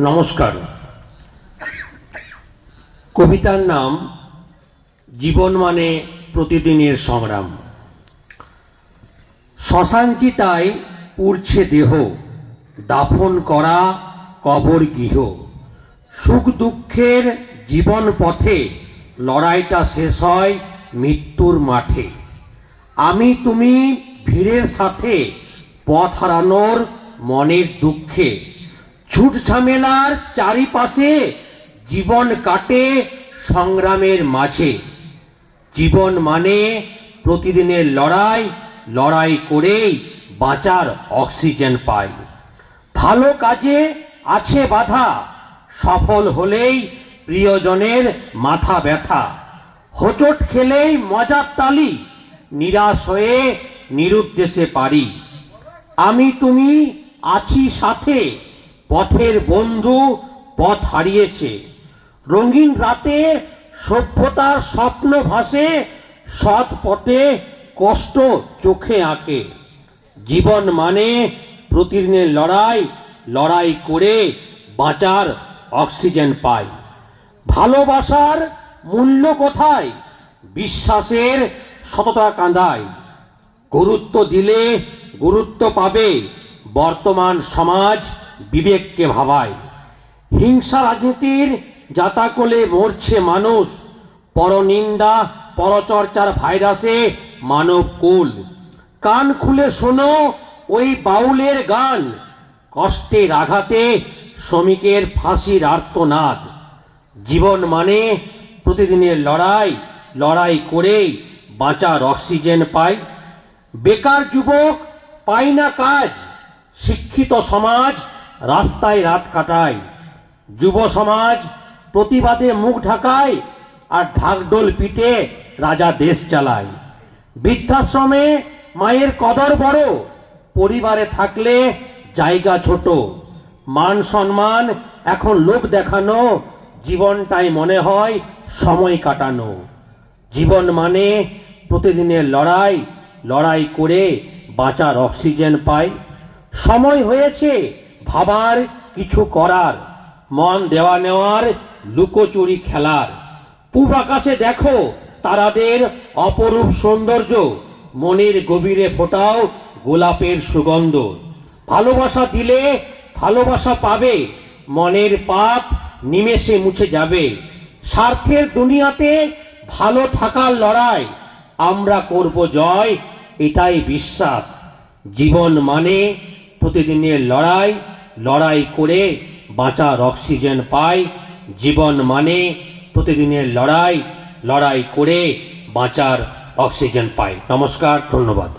নমস্কার। কবিতার নাম, জীবন মানে প্রতিদিনের সংগ্রাম। শ্মশানচিতায় উড়ছে দেহ, দাফন করা কবর গৃহ। সুখ দুঃখের জীবন পথে লড়াইটা শেষ হয় মৃত্যুর মাঠে। আমি তুমি ভিড়ের সাথে পথ হারানোর মনের দুঃখে ছুট ঝামেলার চারিপাশে জীবন কাটে সংগ্রামের মাঝে। জীবন মানে প্রতিদিনের লড়াই লড়াই করেই বাঁচার অক্সিজেন পাই। ভালো কাজে আছে বাধা, সফল হলেই প্রিয়জনের মাথা ব্যথা। হোঁচট খেলেই মজার তালি, নিরাশ হয়ে নিরুদ্দেশে পারি। আমি তুমি আছি সাথে পথের বন্ধু পথ হারিয়েছে। রঙিন রাতে সভ্যতার স্বপ্ন ভাসে, সৎ পথে কষ্ট চোখে আঁকে। জীবন মানে প্রতিদিনের লড়াই লড়াই করে বাঁচার অক্সিজেন পাই। ভালোবাসার মূল্য কোথায়? বিশ্বাসের সততা কাঁদায়। গুরুত্ব দিলে গুরুত্ব পাবে বর্তমান সমাজ বিবেককে ভাবায়। হিংসা রাজনীতির জাতাকলে মরছে মানুষ। পরনিন্দা, পরচর্চার ভাইরাসে মানব কুল। কান খুলে শোনো ওই বাউলের গান। কষ্টের আঘাতে শ্রমিকের ফাঁসির আর্তনাদ। জীবন মানে প্রতিদিনের লড়াই লড়াই করেই বাঁচার অক্সিজেন পাই। বেকার যুবক পায় না কাজ। শিক্ষিত সমাজ রাস্তায় রাত কাটায়। যুব সমাজ প্রতিবাদে মুখ ঢাকায় আর ঢাকডোল পিটে রাজা দেশ চালায়। বৃদ্ধাশ্রমে মায়ের কদর বড়, পরিবারে থাকলে জায়গা ছোট। মান সম্মান এখন লোক দেখানো, জীবনটাই মনে হয় সময় কাটানো। জীবন মানে প্রতিদিনের লড়াই লড়াই করে বাঁচার অক্সিজেন পাই। সময় হয়েছে ভাবার কিছু করার, মন দেওয়া নেওয়ার, লুকোচুরি খেলার। পূব আকাশে দেখো তারাদের অপরূপ সৌন্দর্য, মনের গভীরে ফোটাও গোলাপের সুগন্ধ। ভালোবাসা দিলে ভালোবাসা পাবে, মনের পাপ নিমেষে মুছে যাবে। স্বার্থের দুনিয়াতে ভালো থাকার লড়াই, আমরা করব জয়, এটাই বিশ্বাস। জীবন মানে প্রতিদিনের লড়াই লড়াই করে বাঁচার অক্সিজেন পাই জীবন মানে প্রতিদিনের লড়াই। লড়াই করে বাঁচার অক্সিজেন পাই নমস্কার, ধন্যবাদ।